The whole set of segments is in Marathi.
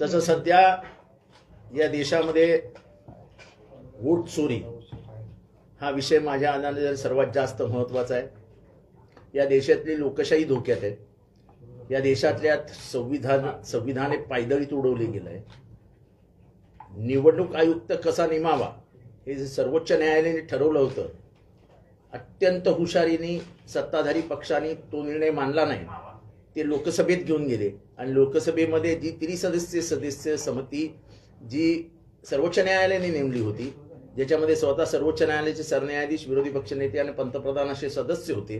तसं सध्या या देशामध्ये वोट चोरी हा विषय माझ्या अंदाजाने सर्वात जास्त महत्त्वाचा आहे. या देशातली लोकशाही धोक्यात आहे. या देशातल्या संविधान संविधाने पायदळीत उडवले गेलं आहे निवडणूक आयुक्त कसा नेमावा हे सर्वोच्च न्यायालयाने ठरवलं होतं अत्यंत हुशारीने सत्ताधारी पक्षाने तो निर्णय मानला नाही. ते लोकसभेत घेऊन गेले. आणि लोकसभेमध्ये जी त्रिसदस्य सदस्य समिती जी सर्वोच्च न्यायालयाने नेमली होती ज्याच्यामध्ये स्वतः सर्वोच्च न्यायालयाचे सरन्यायाधीश विरोधी पक्षनेते आणि पंतप्रधान असे सदस्य होते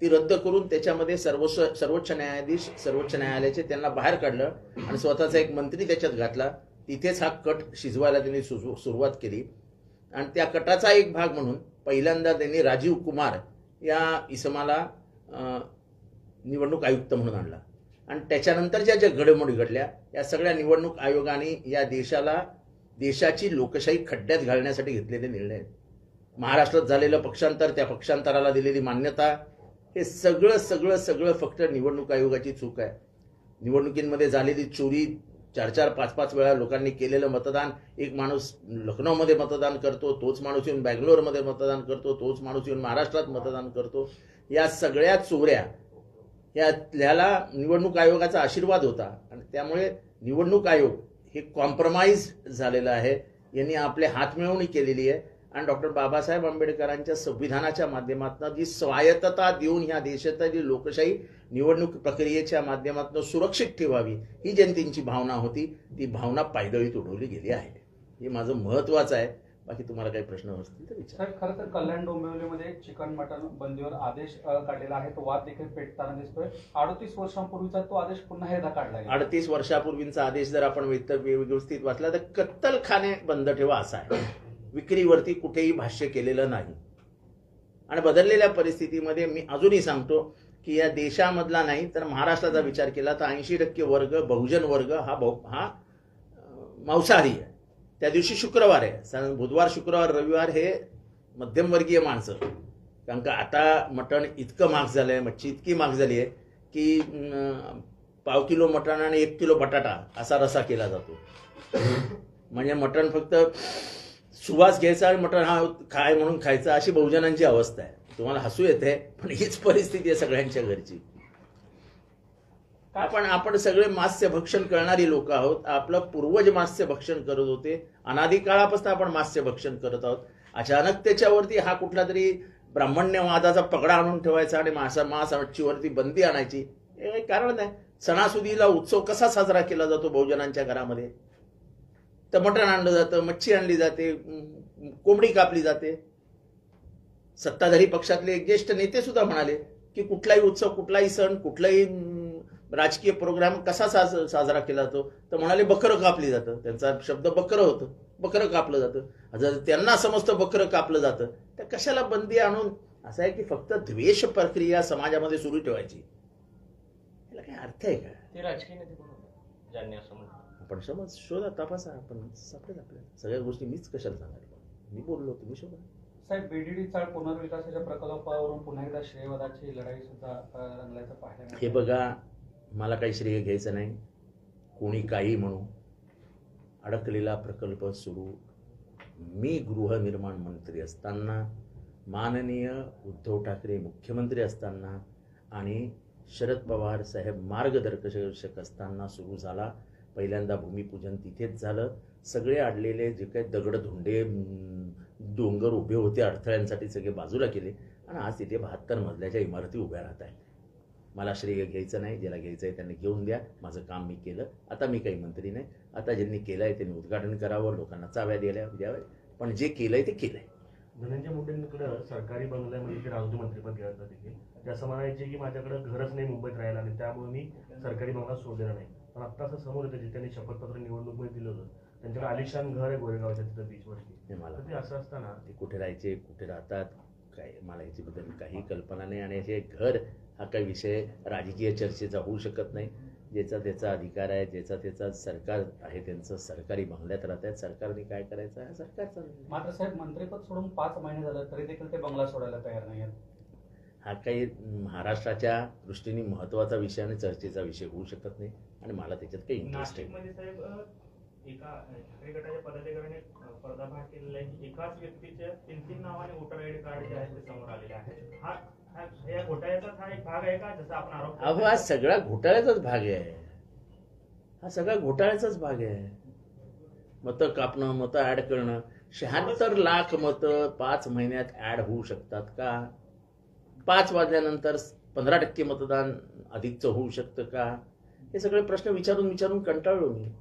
ती रद्द करून त्याच्यामध्ये सर्वोच्च सर्वोच्च न्यायाधीश सर्वोच्च न्यायालयाचे त्यांना बाहेर काढलं आणि स्वतःचा एक मंत्री त्याच्यात घातला. तिथेच हा कट शिजवायला त्यांनी सुरुवात केली. आणि त्या कटाचा एक भाग म्हणून पहिल्यांदा त्यांनी राजीव कुमार या इसमाला निवडणूक आयुक्त म्हणून आणला. आणि त्याच्यानंतरच्या ज्या घडामोडी घडल्या या सगळ्या निवडणूक आयोगाने या देशाला देशाची लोकशाही खड्ड्यात घालण्यासाठी घेतलेले निर्णय आहेत. महाराष्ट्रात झालेलं पक्षांतर त्या पक्षांतराला दिलेली मान्यता हे सगळं सगळं सगळं फक्त निवडणूक आयोगाची चूक आहे निवडणुकींमध्ये झालेली चोरी चार चार पाच पाच वेळा लोकांनी केलेलं मतदान एक माणूस लखनौमध्ये मतदान करतो तोच माणूस येऊन बँगलोरमध्ये मतदान करतो तोच माणूस येऊन महाराष्ट्रात मतदान करतो या सगळ्या चोऱ्या याला निवडणूक आयोगाचा आशीर्वाद होता. आणि त्यामुळे निवडणूक आयोग हे कॉम्प्रमाइज झालेलं आहे. यांनी आपले हातमिळवणी केलेली आहे. आणि डॉक्टर बाबासाहेब आंबेडकरांच्या संविधानाच्या माध्यमातून जी स्वायत्तता देऊन ह्या देशातली लोकशाही निवडणूक प्रक्रियेच्या माध्यमातून सुरक्षित ठेवावी ही जनतेची भावना होती. ती भावना पायदळीत उडवली गेली आहे. हे माझं महत्वाचं आहे. बाकी तुम्हाला काही प्रश्न असतील तर विचार. खरं तर कल्याण डोंबिवलीमध्ये चिकन मटन बंदीवर आदेश काढलेला आहे. तो वाद देखील पेटताना दिसतोय. अडतीस वर्षांपूर्वीचा तो आदेश पुन्हा एकदा काढला अडतीस वर्षापूर्वींचा आदेश जर आपण व्यवस्थित वाचला तर कत्तलखाने बंद ठेवा असा आहे. विक्रीवरती कुठेही भाष्य केलेलं नाही. आणि बदललेल्या परिस्थितीमध्ये मी अजूनही सांगतो की या देशामधला नाही तर महाराष्ट्राचा विचार केला तर ऐंशी टक्के वर्ग बहुजन वर्ग हा बहु हा मांसाहारी आहे. त्या दिवशी शुक्रवार आहे. साधारण बुधवार शुक्रवार रविवार हे मध्यमवर्गीय माणसं. कारण का आता मटण इतकं महाग झालं आहे मच्छी इतकी महाग झाली आहे की पाव किलो मटण आणि एक किलो बटाटा असा रसा केला जातो. म्हणजे मटण फक्त सुवास घ्यायचा आणि मटण हा खाय म्हणून खायचा अशी बहुजनांची अवस्था आहे. तुम्हाला हसू येते पण हीच परिस्थिती आहे सगळ्यांच्या घरची. आपण आपण सगळे मास्य भक्षण करणारी लोक आहोत. आपलं पूर्वज मास्य भक्षण करत होते. अनादी काळापासून आपण मास्य भक्षण करत आहोत. अचानक त्याच्यावरती हा कुठला तरी ब्राह्मण्यवादाचा पगडा आणून ठेवायचा आणि मासा मास मच्छीवरती बंदी आणायची. हे काही कारण नाही. सणासुदीला उत्सव कसा साजरा केला जातो बहुजनांच्या घरामध्ये? तर मटण आणलं जातं मच्छी आणली जाते कोंबडी कापली जाते. सत्ताधारी पक्षातले ज्येष्ठ नेते सुद्धा म्हणाले की कुठलाही उत्सव कुठलाही सण कुठलाही राजकीय प्रोग्राम कसा साज साजरा केला जातो? तर म्हणाले बकरं कापली जातं. त्यांचा शब्द बकरं होतं. बकरं कापलं जातं. जर त्यांना समजतं बकरं कापलं जातं. तर कशाला बंदी आणून? असं आहे की फक्त द्वेष प्रक्रिया समाजामध्ये सुरू ठेवायची. याला काही अर्थ आहे का? ते राजकीय आपण समज शोधा तपासा. आपण सापडेल आपल्याला. सगळ्या गोष्टी मीच कशाला सांगायला मी बोललो तुम्ही शोधा साहेब बीडीडी चाळ पुनर्विकासाच्या प्रकल्पावरून पुन्हा एकदा श्रेयवादाची लढाई सुद्धा रंगल्याचं पाहायला. हे बघा मला काही श्रेय घ्यायचं नाही. कोणी काही म्हणू. अडकलेला प्रकल्प सुरू. मी गृहनिर्माण मंत्री असताना माननीय उद्धव ठाकरे मुख्यमंत्री असताना आणि शरद पवार साहेब मार्गदर्शक असताना सुरू झाला. पहिल्यांदा भूमिपूजन तिथेच झालं. सगळे अडलेले जे काही दगडधोंडे डोंगर उभे होते अडथळ्यांसाठी सगळे बाजूला केले. आणि आज तिथे बहात्तर मजल्याच्या इमारती उभ्या राहत आहेत. मला श्रेय घ्यायचं नाही ज्याला घ्यायचं आहे त्यांनी घेऊन द्या माझं काम मी केलं. आता मी काही मंत्री नाही. आता ज्यांनी केलं आहे त्यांनी उद्घाटन करावं लोकांना चाव्या द्यायला द्याव्या. पण जे केलंय ते केलंय. धनंजय मुंडेंकडं सरकारी बंगल्यामध्ये ते राजू मंत्रिपद घ्यायचं देखील. ते असं म्हणायचे की माझ्याकडे घरच नाही मुंबईत राहायला आणि त्यामुळे मी सरकारी बंगला सोडलेला नाही. पण आता असं समोर येतं जे त्यांनी शपथपत्र निवडणूकमध्ये दिलं होतं. त्यांच्याकडे आलिशान घर आहे गोरेगावच्या तिथं बीचवरती मला ते असं असताना ते कुठे राहायचे कुठे राहतात काय मला याच्याबद्दल काही कल्पना नाही. आणि हे घर हा काही विषय राजकीय चर्चेचा होऊ शकत नाही. ज्याचा त्याचा अधिकार आहे ज्याचा त्याचा सरकार आहे त्यांचं सरकारी बंगल्यात राहत आहेत सरकारने काय करायचं? आहे सरकारचा. मात्र साहेब मंत्रिपद सोडून पाच महिने झालं तरी देखील ते बंगला सोडायला तयार नाही आहेत. हा काही महाराष्ट्राच्या दृष्टीने महत्त्वाचा विषय आणि चर्चेचा विषय होऊ शकत नाही. आणि मला त्याच्यात काही इंटरेस्ट आहे एका ठाकरे गटाच्या पदाधिकाऱ्याने केलेला आहे. की एकाच व्यक्तीच्या तीन तीन नावाने वोटर आयडी कार्ड जे आहे ते समोर आलेले आहे हा भाग आहे का जसं आपण अहो हा सगळा घोटाळ्याचाच भाग आहे. हा सगळा घोटाळ्याचाच भाग आहे. मतं कापणं मतं ऍड करणं शहात्तर लाख मतं पाच महिन्यात ऍड होऊ शकतात का? पाच वाजल्यानंतर पंधरा टक्के मतदान अधिकचं होऊ शकतं का? हे सगळे प्रश्न विचारून विचारून कंटाळलो मी.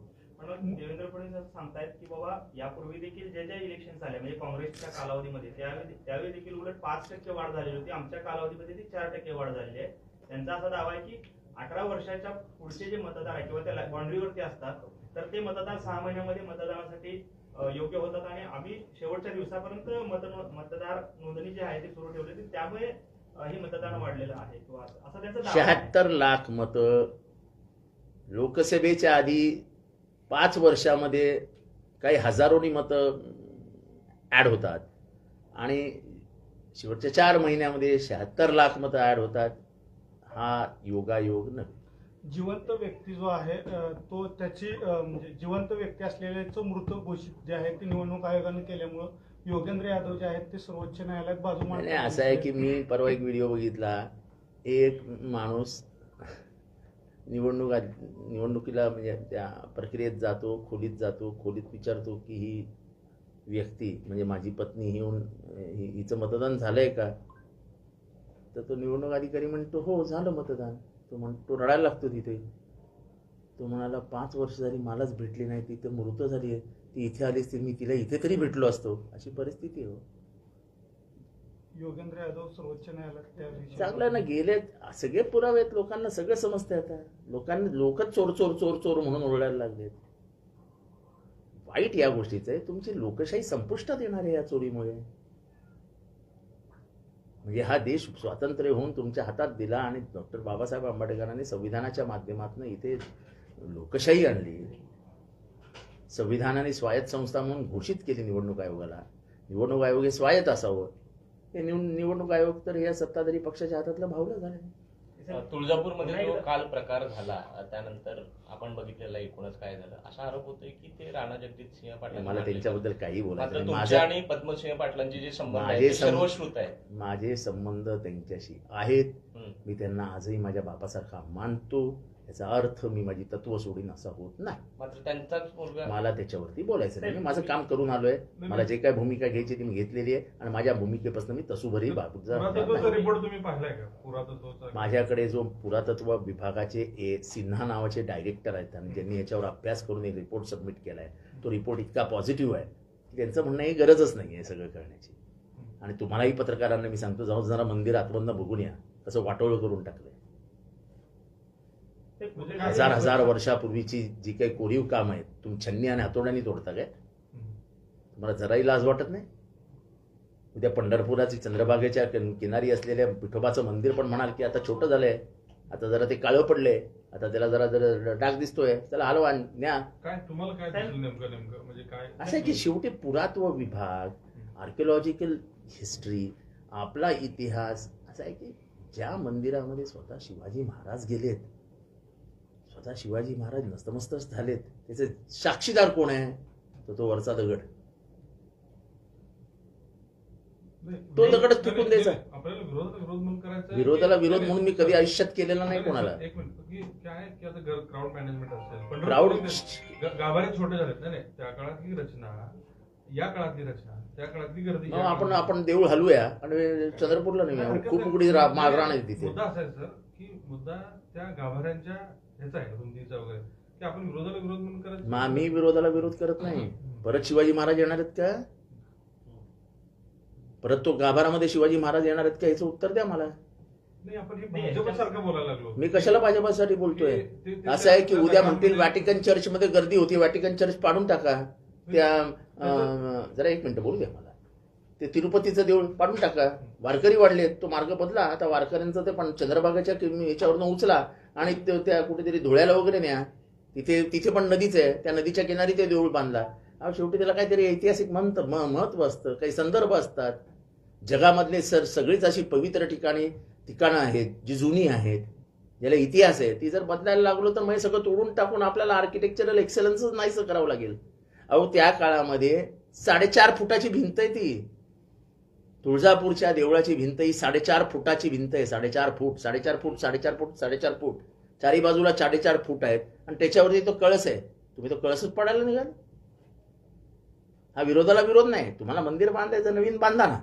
देवेंद्र फडणवीस असं सांगतायत की बाबा यापूर्वी देखील ज्या ज्या इलेक्शन झाल्या म्हणजे काँग्रेसच्या कालावधीमध्ये त्यावेळी त्यावेळी देखील उलट पाच टक्के वाढ झालेली होती. आमच्या कालावधीमध्ये ती चार टक्के वाढ झालेली आहे. त्यांचा असा दावा आहे की अठरा वर्षाच्या पुढचे जे मतदार आहे किंवा त्या बाउंड्रीवरती असतात तर ते मतदार सहा महिन्यामध्ये मतदानासाठी योग्य होतात. आणि आम्ही शेवटच्या दिवसापर्यंत मतदार नोंदणी जी आहे ती सुरू ठेवली होती. त्यामुळे हे मतदान वाढलेलं आहे. किंवा असं त्यांचा शहात्तर लाख मतं लोकसभेच्या आधी पाच वर्षामध्ये काही हजारोनी मतं ॲड होतात. आणि शेवटच्या चार महिन्यामध्ये शहात्तर लाख मतं ॲड होतात. हा योगायोग नव्हे. जिवंत व्यक्ती जो आहे तो त्याची म्हणजे जिवंत व्यक्ती असलेल्याचं मृत घोषित जे आहे ते निवडणूक आयोगाने केल्यामुळं योगेंद्र यादव जे आहेत ते सर्वोच्च न्यायालयात बाजू नाही, असं आहे की. मी परवा एक व्हिडिओ बघितला. एक माणूस निवडणूक निवडणुकीला म्हणजे त्या प्रक्रियेत जातो खोलीत जातो खोलीत विचारतो की ही व्यक्ती म्हणजे माझी पत्नी ही येऊन हिचं मतदान झालं आहे का? तर तो निवडणूक अधिकारी म्हणतो हो झालं मतदान. तो म्हणतो रडायला लागतो तिथे. तो म्हणाला पाच वर्ष झाली मलाच भेटली नाही ती तर मृत झाली आहे. ती इथे आलीच ती मी तिला इथे तरी भेटलो असतो. अशी परिस्थिती आहे हो. योगेंद्र यादव सर्वोच्च न्यायालयात चांगलं ना गेले सगळे पुरावे आहेत लोकांना सगळं समजते आता. लोकांना लोकच चोर चोर चोर चोर म्हणून ओरडायला लागलेत. वाईट या गोष्टीचं आहे तुमची लोकशाही संपुष्टात येणार आहे या चोरीमुळे. म्हणजे हा देश स्वातंत्र्य होऊन तुमच्या हातात दिला आणि डॉक्टर बाबासाहेब आंबेडकरांनी संविधानाच्या माध्यमातून इथे लोकशाही आणली. संविधानाने स्वायत्त संस्था म्हणून घोषित केली निवडणूक आयोगाला. निवडणूक आयोग हे स्वायत्त असावं. हे निव- निवडणूक आयोग तर या सत्ताधारी पक्षाच्या हातातलं भावलं झालं. तुळजापूरमध्ये जो काल प्रकार झाला त्यानंतर आपण बघितलेला एकूणच काय झालं. असा आरोप होतोय की ते राणा जगजित सिंह पाटील मला त्यांच्याबद्दल काही बोलायचं आणि पद्मसिंह पाटलांचे जे संबंध सर्वश्रुत आहेत. माझे संबंध त्यांच्याशी आहेत. मी त्यांना आजही माझ्या बापासारखा मानतो. याचा अर्थ मी माझी तत्व सोडीन असा होत नाही. मात्र त्यांचाच मुलगा मला त्याच्यावरती बोलायचं नाही. मी माझं काम करून आलोय. मला जे काय भूमिका घ्यायची ती मी घेतलेली आहे आणि माझ्या भूमिकेपासून मी तसूभरही बाबूचा पुरातत्वचा रिपोर्ट तुम्ही पाहिलाय का? पुरातत्वचा माझ्याकडे जो पुरातत्व विभागाचे ए सिन्हा नावाचे डायरेक्टर आहेत आणि ज्यांनी याच्यावर अभ्यास करून एक रिपोर्ट सबमिट केला आहे तो रिपोर्ट इतका पॉझिटिव्ह आहे. की त्यांचं म्हणणं ही गरजच नाही आहे सगळं करण्याची. आणि तुम्हालाही पत्रकारांना मी सांगतो जाऊ जरा मंदिर आतमधनं बघून या. कसं वाटोळं करून म्हणजे हजार हजार वर्षापूर्वीची जी काही कोरीव काम आहेत तुम्ही छन्नी आणि हातोड्याने तोडता काय? तुम्हाला जराही लाज वाटत नाही? उद्या पंढरपुराची चंद्रभागेच्या किन- किनारी असलेल्या विठोबाचं मंदिर पण म्हणाल की आता छोटं झालंय. आता जरा ते काळं पडलंय. आता त्याला जरा जरा डाग दिसतोय. त्याला हलवा न्या. काय तुम्हाला काय नेमकं नेमकं? म्हणजे काय? असं आहे की शेवटी पुरातत्व विभाग आर्किओलॉजिकल हिस्ट्री आपला इतिहास असं आहे की ज्या मंदिरामध्ये स्वतः शिवाजी महाराज गेलेत स्वतः शिवाजी महाराज नस्तमस्तक झालेत. त्याचे साक्षीदार कोण आहे? तर तो वरचा दगड. तो दगडच फेकून द्यायचा. विरोधाला विरोध म्हणून मी कधी आयुष्यात केलेला नाही कोणाला. आता क्राऊड मॅनेजमेंट असेल क्राऊड गाभारे छोटे झालेत त्या काळातली रचना या काळातली रचना त्या काळातली गर्दी. मग या आपण आपण देऊळ हलवूया आणि चंद्रपूरला नाही, खूप. उघडी रा- मागराण आहे तिथे. मुद्दा असा आहे सर की मुद्दा त्या गाभाऱ्यांच्या ह्याचा आहे रुंदीचा वगैरे. की आपण विरोधाला विरोध म्हणून विरोधाला करत नाही. परत शिवाजी महाराज येणार आहेत का? परत तो गाभारामध्ये शिवाजी महाराज येणार आहेत का? याचं उत्तर द्या मला. नाही आपण हे नाही, भाजपसारखं बोलायला लागलो. मी कशाला भाजपासाठी बोलतोय? ते- ते- ते- असं आहे की उद्या म्हणतील जागांमध्ये- व्हॅटिकन चर्चमध्ये गर्दी होती व्हॅटिकन चर्च पाडून टाका. त्या अं, जरा एक मिनिट बोलू द्या मला. ते तिरुपतीचं देऊळ पाडून टाका. वारकरी वाढलेत तो मार्ग बदला. आता वारकऱ्यांचं ते पण चंद्रभागाच्या किम- याच्यावरनं उचला. आणि ते- त्या कुठेतरी धुळ्याला वगैरे न्या. तिथे तिथे पण नदीच आहे. त्या नदीच्या किनारी ते देऊळ बांधला. अहो शेवटी त्याला काहीतरी ऐतिहासिक म्हणत म- महत्त्व असतं. काही संदर्भ असतात. जगामधले सर सगळीच अशी पवित्र ठिकाणी ठिकाणं आहेत जी जुनी आहेत. ज्याला इतिहास आहे. ती जर बदलायला लागलो तर मग हे सगळं तोडून टाकून आपल्याला आर्किटेक्चरल एक्सलन्सच नाहीसं करावं लागेल. अहो त्या काळामध्ये साडेचार फुटाची भिंत आहे ती. तुळजापूरच्या देवळाची भिंत ही साडेचार फुटाची भिंत आहे. साडेचार फूट साडेचार फूट साडेचार फूट साडेचार फूट. चारी बाजूला साडेचार फूट आहेत. आणि त्याच्यावरती तो कळस आहे. तुम्ही तो कळसच पडायला निघाल. हा विरोधाला विरोध नाही. तुम्हाला मंदिर बांधायचं नवीन बांधा ना.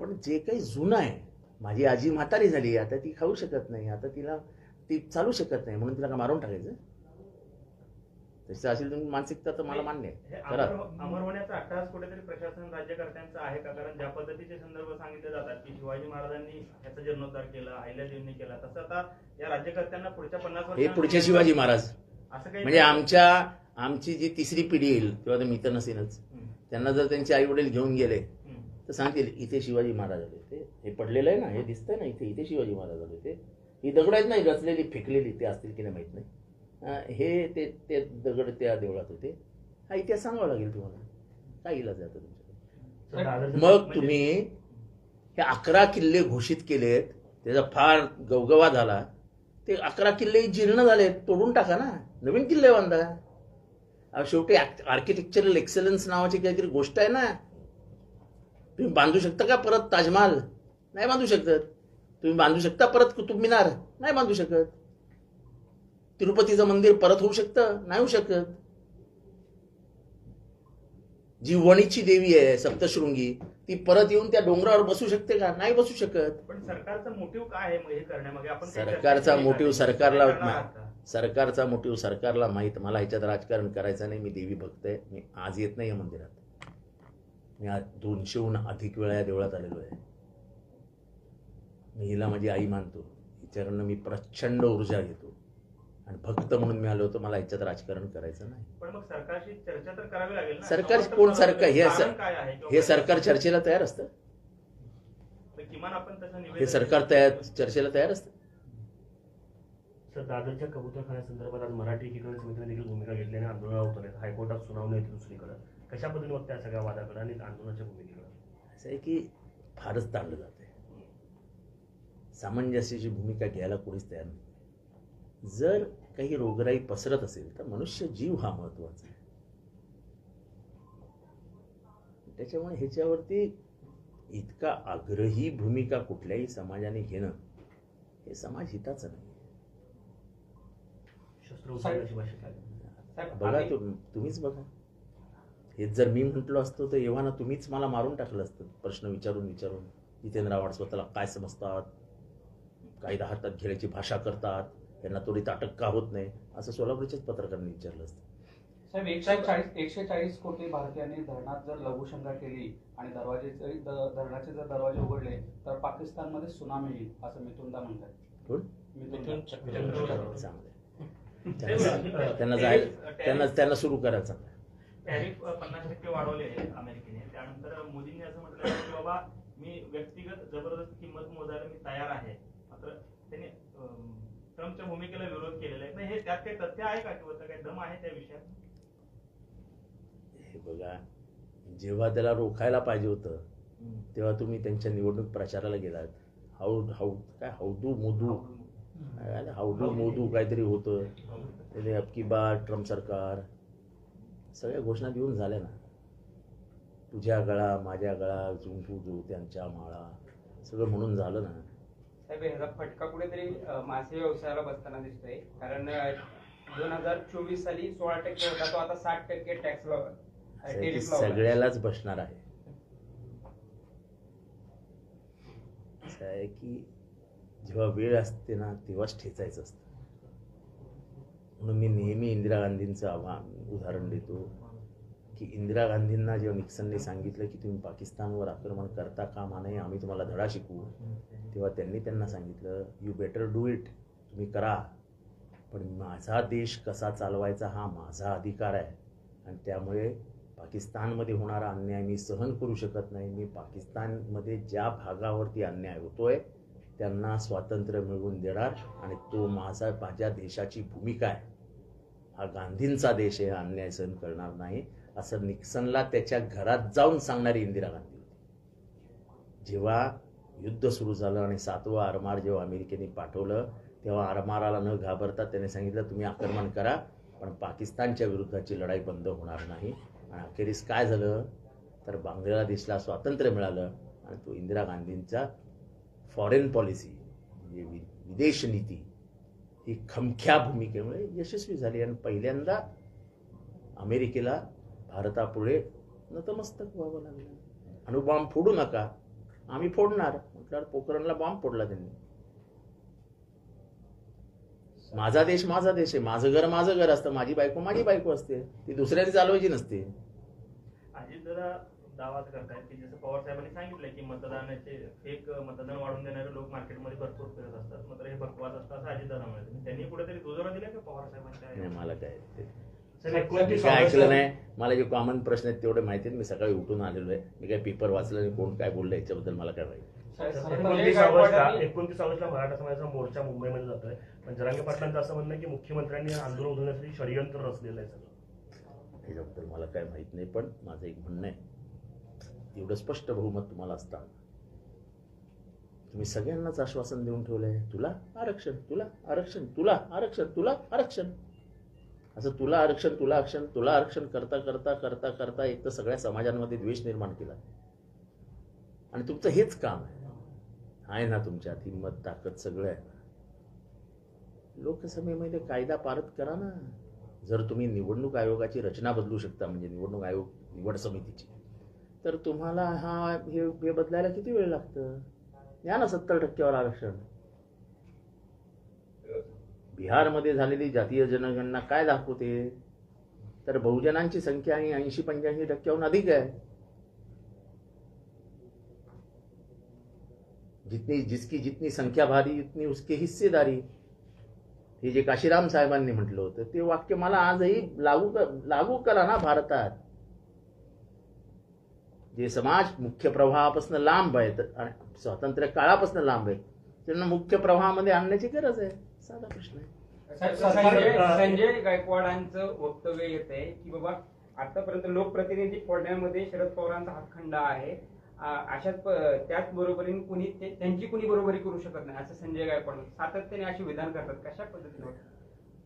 पण जे काही जुनं आहे माझी आजी म्हातारी झाली आता ती खाऊ शकत नाही. आता तिला ती चालू शकत नाही. म्हणून तिला का मारून टाकायचं? तसं असेल तुम्ही मानसिकता तर मला मान्य आहे. हे करा अमर अमर होण्याचा अट्टहास कुठेतरी प्रशासन राज्यकर्त्यांचा आहे का? कारण ज्या पद्धतीचे संदर्भ सांगितले जातात की शिवाजी महाराजांनी ह्याचा जीर्णोद्धार केला अहिल्यादेवींनी केला तसं आता या राज्यकर्त्यांना पुढच्या पन्नास हे पुढचे शिवाजी महाराज. असं काही म्हणजे आमच्या आमची जी तिसरी पिढी येईल तर मी तर नसेनच हम्म, त्यांना जर त्यांचे आई वडील घेऊन गेले. तर सांगतील इथे शिवाजी महाराज आले होते. हे पडलेलं आहे ना हे दिसतंय ना इथे इथे शिवाजी महाराज आले होते. ही दगड आहेत नाही रचलेली फेकलेली ते असतील की नाही माहीत नाही. हे ते ते दगड त्या देवळात होते. हा इतिहास सांगावा लागेल तुम्हाला. काय इलाज आहे आता तुमच्याकडे? मग म्हणजे- तुम्ही हे अकरा किल्ले घोषित केलेत त्याचा फार गवगवा झाला. ते अकरा किल्ले जीर्ण झाले तोडून टाका ना. नवीन किल्ले बांधा. शेवटी आर्किटेक्चरल एक्सलन्स नावाची काहीतरी गोष्ट आहे ना. तुम्ही बांधू शकता का परत ताजमहाल? नाही बांधू शकत. तुम्ही बांधू शकता परत कुतुब मिनार नाही बांधू शकत. तिरुपतीचं मंदिर परत होऊ शकतं? नाही होऊ शकत. जी वणीची देवी आहे सप्तशृंगी ती परत येऊन त्या डोंगरावर बसू शकते का? नाही बसू शकत. पण सरकारचा मोटिव्ह काय आहे हे करण्यामागे? आपण सरकारचा? मोटिव्ह सरकारला? सरकारचा मोटिव्ह सरकारला माहीत. मला ह्याच्यात राजकारण करायचं नाही. मी देवी भक्त आहे. मी आज येत नाही या मंदिरात. मी आज दोनशेहून अधिक वेळा या देवळात आलेलो आहे. मी हिला माझी आई मानतो. हिच्याकडनं मी प्रचंड ऊर्जा घेतो. आणि भक्त म्हणून मी आलो होतो मला ह्याच्यात राजकारण करायचं नाही. पण मग सरकारशी चर्चा तर करावी लागेल ना. सरकार कोण सरकार-. हे कारण सर- काय आहे किंवा हे सरकार चर्चेला तयार असतं. तर किमान आपण तसं निवेदन हे सरकार तयार चर्चेला तयार असतं. सर दादरच्या कबुतरखान्यासंदर्भात आज मराठी एकीकरण समितीने देखील भूमिका घेतली आणि आंदोलनाला उतरले हायकोर्टात सुनावणी होती दुसरीकडे. कशा पद्धतीने बघता या सगळ्या वादाकडे आणि आंदोलनाच्या भूमिकेकडे? असं आहे की फारच ताणलं जाते सामंजस्याची भूमिका घ्यायला कोणीच तयार नाही. जर काही रोगराई पसरत असेल तर मनुष्य जीव हा महत्त्वाचा आहे. त्याच्यामुळे ह्याच्यावरती इतका आग्रही भूमिका कुठल्याही समाजाने घेणं हे समाज हिताचं नाही. बघा तुम्हीच बघा. हेच जर मी म्हटलो असतो तर एव्हा ना तुम्हीच मला मारून टाकलं असतं. प्रश्न विचारून विचारून जितेंद्र आव्हाड स्वतःला काय समजतात? कायदा हातात घेण्याची भाषा करतात? यांना थोडी ताटक का होत नाही? असं सोलापूरच्याच पत्रकारांनी विचारलं असतं. साहेब एकशे चाळीस एकशे चाळीस कोटी भारतीयांनी धरणात जर लघुशंका केली आणि दरवाजे धरणाचे जर दरवाजे उघडले तर पाकिस्तानमध्ये सुनामी येईल असं मिथुनदा म्हणतात. कोण? मिथुन. चांगलं त्यांना त्यांना जाय त्यांना त्यांना सुरू करायचं टॅरिफ पन्नास टक्के वाढवले अमेरिकेने. त्यानंतर मोदींनी असं म्हटलं की बाबा मी व्यक्तिगत जबरदस्त किंमत मोजायला मी तयार आहे. मात्र त्यांनी ट्रम्पच्या भूमिकेला विरोध केलेला आहे. हे त्यात काही तथ्य आहे का किंवा काही दम आहे त्या विषयात? हे बघा जेव्हा त्याला रोखायला पाहिजे होतं तेव्हा तुम्ही त्यांच्या निवडणूक प्रचाराला गेलात. हाऊ हाऊ काय हौदू मोदू? हाऊडू मोदू. काहीतरी होतं. त्याने अबकी बार ट्रम्प सरकार. सगळ्या घोषणा देऊन झाल्या ना. तुझ्या गळा माझ्या गळा जुंपू जू त्यांच्या माळा. सगळं म्हणून झालं ना. साहेब ह्याचा फटका कुठेतरी मासे व्यवसायाला बसताना दिसतोय. कारण दोन हजार चोवीस साली सोळा टक्के होता तो आता साठ टक्के टॅक्स लावला सगळ्यालाच बसणार आहे. असं आहे की जेव्हा वेळ असते ना तेव्हाच ठेचायचं असतं. म्हणून मी नेहमी इंदिरा गांधींचं आव्हान उदाहरण देतो. की इंदिरा गांधींना जेव्हा निक्सनने सांगितलं की तुम्ही पाकिस्तानवर आक्रमण करता कामा नये आम्ही तुम्हाला धडा शिकवू. तेव्हा त्यांनी त्यांना सांगितलं यू बेटर डू इट तुम्ही करा. पण माझा देश कसा चालवायचा हा माझा अधिकार आहे. आणि त्यामुळे पाकिस्तानमध्ये होणारा अन्याय मी सहन करू शकत नाही. मी पाकिस्तानमध्ये ज्या भागावरती अन्याय होतोय त्यांना स्वातंत्र्य मिळवून देणार आणि तो माझा माझ्या देशाची भूमिका आहे. हा गांधींचा देश आहे. हा अन्याय सहन करणार नाही. असं निक्सनला त्याच्या घरात जाऊन सांगणारी इंदिरा गांधी होती. जेव्हा युद्ध सुरू झालं आणि सातवं आरमार जेव्हा अमेरिकेने पाठवलं तेव्हा आरमाराला न घाबरता त्याने सांगितलं तुम्ही आक्रमण करा पण पाकिस्तानच्या विरुद्धची लढाई बंद होणार नाही. आणि अखेरीस काय झालं? तर बांगलादेशला स्वातंत्र्य मिळालं आणि तो इंदिरा गांधींचा फॉरेन पॉलिसी म्हणजे वि- विदेश नीती ही खमख्या भूमिकेमुळे यशस्वी झाली. आणि पहिल्यांदा अमेरिकेला भारतापुढे नतमस्तक व्हावं लागलं अणुबॉम्ब फोडू नका. आम्ही फोडणार. म्हटल्यावर पोखरणला बॉम्ब फोडला त्यांनी. माझा देश माझा देश आहे. माझं घर माझं घर असतं. माझी बायको माझी बायको असते. ती दुसऱ्याने चालवायची नसते. दावाच करतायत की जसं पवार साहेबांनी सांगितलंय की मतदानाचे एक मतदान वाढून देणारे लोक मार्केटमध्ये भरपूर फिरत असतात. मात्र हे बकवास असतं असं अजित दादा म्हणाले त्यांनी कुठेतरी दुजोरा दिला का पवार नाही साहेबांच्या मला काय मी काय ऐकलं नाही? मला जे कॉमन प्रश्न आहेत तेवढे माहिती आहेत. मी सकाळी उठून आलेलो आहे. मी काय पेपर वाचलं आणि कोण काय बोललं याच्याबद्दल मला काय माहिती. एकोणतीस ऑगस्टला एकोणतीस ऑगस्टला मराठा समाजाचा मोर्चा मुंबईमध्ये जातोय. पण जरांगे पाटलांचं असं म्हणणं आहे की मुख्यमंत्र्यांनी आंदोलन उधळण्यासाठी षडयंत्र रचलेलं आहे सगळं. याच्याबद्दल मला काय माहीत नाही पण माझं एक म्हणणं आहे. एवढं स्पष्ट बहुमत तुम्हाला असताना तुम्ही सगळ्यांनाच आश्वासन देऊन ठेवलंय. तुला आरक्षण तुला आरक्षण तुला आरक्षण तुला आरक्षण. असं तुला आरक्षण तुला आरक्षण तुला आरक्षण करता करता करता करता एक तर सगळ्या समाजांमध्ये द्वेष निर्माण केला. आणि तुमचं हेच काम आहे. आहे ना तुमच्यात हिंमत ताकद सगळं आहे लोकसभेमध्ये कायदा पारित करा ना. जर तुम्ही निवडणूक आयोगाची रचना बदलू शकता म्हणजे निवडणूक आयोग निवड समितीची तर तुम्हाला हा हे हे बदलायला किती वेळ लागतं? या ना सत्तर टक्क्यावर आरक्षण. बिहारमध्ये झालेली जातीय जनगणना काय दाखवते? तर बहुजनांची संख्या ही ऐंशी पंच्याऐंशी टक्क्याहून अधिक आहे. जितनी जिसकी जितनी संख्या भारी उतनी उसकी हिस्सेदारी. हे जे काशीराम साहेबांनी म्हटलं होतं ते वाक्य मला आजही लागू कर- लागू करा ना भारतात. जे समाज मुख्य प्रवाहापासून लांब आहेत आणि स्वातंत्र्य काळापासून लांब आहेत त्यांना मुख्य प्रवाहामध्ये आणण्याची गरज आहे. साधा प्रश्न आहे. संजय संजय गायकवाडांचं वक्तव्य येत आहे की बाबा आतापर्यंत लोकप्रतिनिधी फोडण्यामध्ये शरद पवारांचा हातखंडा आहे. अशाच त्याच बरोबरीने कुणी ते- त्यांची कुणी बरोबरी करू शकत नाही असं संजय गायकवाड सातत्याने अशी विधान करतात. कशा पद्धतीने?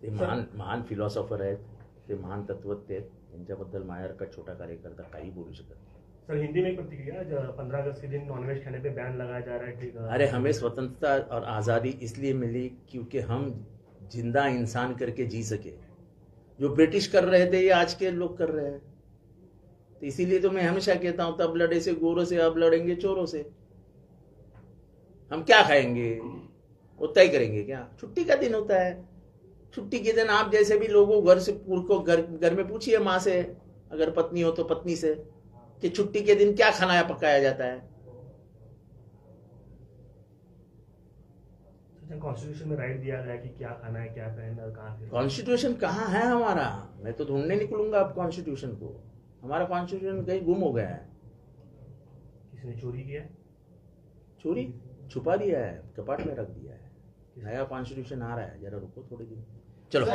ते महान महान फिलॉसॉफर आहेत. ते महान तत्वज्ञ आहेत. त्यांच्याबद्दल माझ्यासारखा छोटा कार्यकर्ता काही बोलू शकत नाही. सर, हिंदी में प्रतिक्रिया पंद्रह अगस्त के दिन नॉनवेज खाने पे बैन लगाया जा रहा है, ठीक है? अरे, हमें स्वतंत्रता और आज़ादी इसलिए मिली क्योंकि हम ज़िंदा इंसान करके जी सके। जो ब्रिटिश कर रहे थे, ये आज के लोग कर रहे हैं। तो इसीलिए तो मैं हमेशा कहता हूँ, तब लड़े से गोरों से, अब लड़ेंगे चोरों से। हम क्या खाएँगे? वो तय करेंगे क्या? छुट्टी का दिन होता है। छुट्टी के दिन आप जैसे भी लोगों, घर से को घर घर में पूछिए माँ से, अगर पत्नी हो तो पत्नी से। कि छुट्टी के दिन क्या खाना पकाया जाता है? कॉन्स्टिट्यूशन में राइट दिया गया है कि क्या खाना है क्या पहनना है कहाँ कॉन्स्टिट्यूशन कहाँ है हमारा? मैं तो ढूँढने निकलूँगा अब कॉन्स्टिट्यूशन को। हमारा कॉन्स्टिट्यूशन कहीं गुम हो गया है। किसी ने चोरी किया चोरी? छुपा दिया है कपाट में रख दिया है। नया कॉन्स्टिट्यूशन आ रहा है जरा रुको थोड़ी दिन।